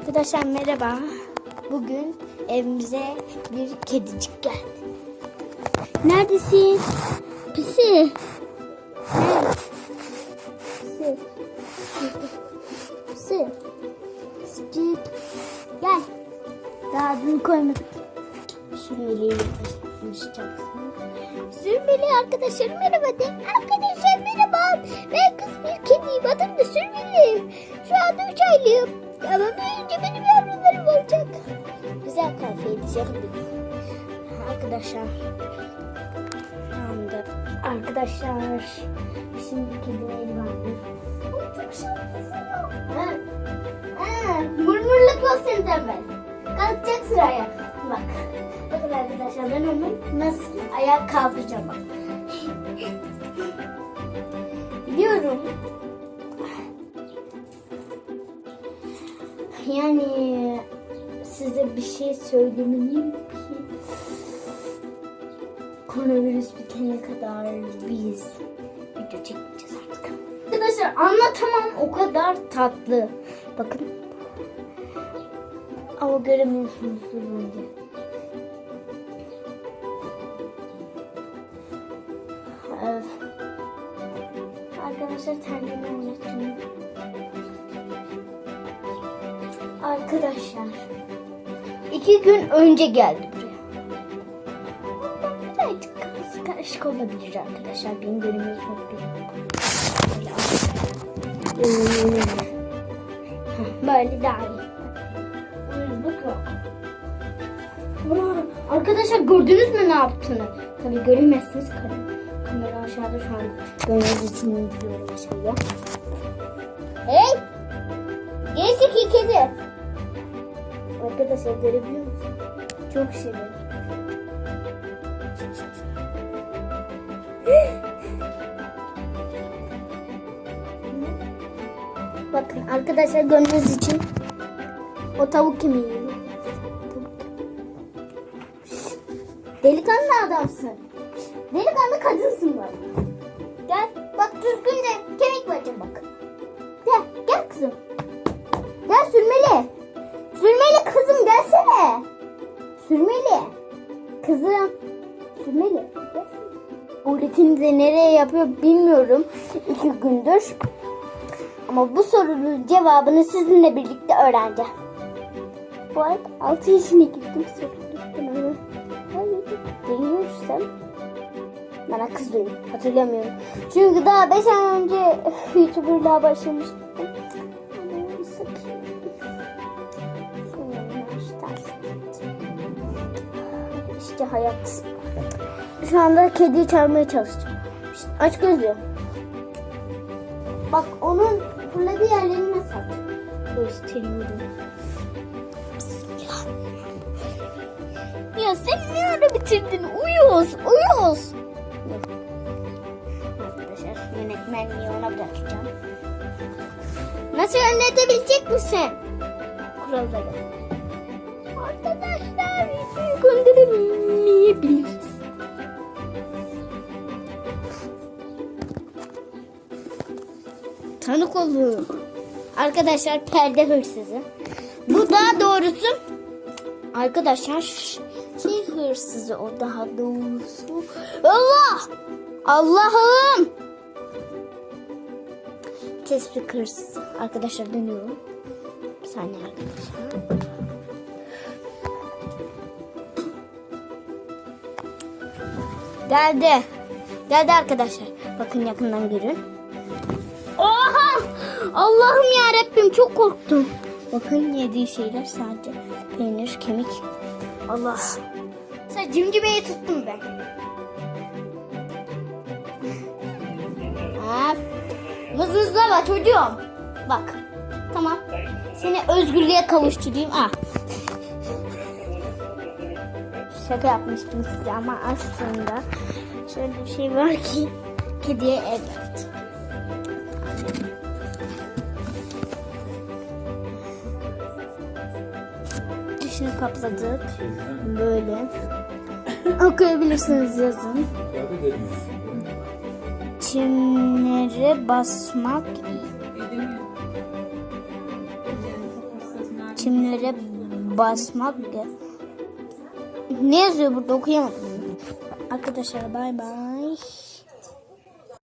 Arkadaşlar merhaba. Bugün evimize bir kedicik geldi. Neredesin? Pisi. Evet. Pisi. Pisi. Pisicik. Gel. Daha adını koymadık. Sürmeliyle tanışacaksın. Sürmeli arkadaşlar merhaba de. Arkadaşlar merhaba. Ben kız bir kediyim. Adım da Sürmeli. Şu anda 3 aylıyım. Ama büyüyünce benim yavrularım olacak. Güzel kahve edeceğim. Arkadaşlar. Anda. Arkadaşlar. Şimdi kedileri. Oy, Çok şanslısın. Ha. Ha. Mırmırlık yok senin tembel. Kalkacak sıraya. Bak. Bakın arkadaşlar ben onu nasıl ayağa kaldıracağım bak. Biliyorum. Yani size bir şey söylemeliyim ki koronavirüs bitene kadar biz video çekmeyeceğiz artık. Arkadaşlar anlatamam o kadar tatlı. Bakın. Ama göremiyorsunuz önce. Öf. Arkadaşlar terliğimi oynatacağım. Arkadaşlar. iki gün önce geldi buraya. Birazcık kafası karışık olabilir arkadaşlar. Benim göremiyorsunuz. Böyle. Heh, Böyle daha iyi. Uyuzluk yok. Arkadaşlar gördünüz mü ne yaptığını? Tabii göremezsiniz kamera. Kamera aşağıda şu an. Görmeniz için indiriyorum aşağıya. Hey! Gerçek kedi. Arkadaşlar görebiliyor musun? Çok şirin. Bakın arkadaşlar görmeniz için o tavuk kimi yiyor? Delikanlı adamsın. Delikanlı kadınsın bak. Sürmeli. Kızım. Tuvaletini de nereye yapıyor bilmiyorum. İki gündür. Ama bu sorunun cevabını sizinle birlikte öğreneceğim. Bu arada 6 yaşına gittim sorumluluktan değiyorsam bana kızmayın. Hatırlamıyorum. Çünkü daha 5 ay önce YouTuber'lığa başlamıştım. İşte hayat. Şu anda kediyi çağırmaya çalışacağım. İşte aç gözlü. Bak onun fırladığı yerlerini nasıl? Gösteriyorum. Ya sen ne ara bitirdin? Uyuz, uyuz. Arkadaşlar yönetmenliği ona bırakacağım. Nasıl yönetebilecek misin? Kuralları. Gönderemeyebiliriz. Tanık olun. Arkadaşlar perde hırsızı. Bu daha doğrusu arkadaşlar şey hırsızı o daha doğrusu. Allah! Allah'ım! Tespih hırsızı. Arkadaşlar dönüyorum. Bir saniye arkadaşlar. Geldi. Geldi arkadaşlar. Bakın yakından görün. Oha! Allah'ım ya Rabbim çok korktum. Bakın yediği şeyler sadece peynir, kemik. Allah. Sen cimcimeyi tuttum ben. Ha, mızmızlama çocuğum. Bak. Tamam. Seni özgürlüğe kavuşturayım. Ah. Şaka yapmıştım size ama aslında şöyle bir şey var ki kediye evet. Dışını kapladık. Böyle. Okuyabilirsiniz yazın. Çimlere basmak çimlere basmak. Ne yazıyor burada okuyamadım. Arkadaşlar bay bay.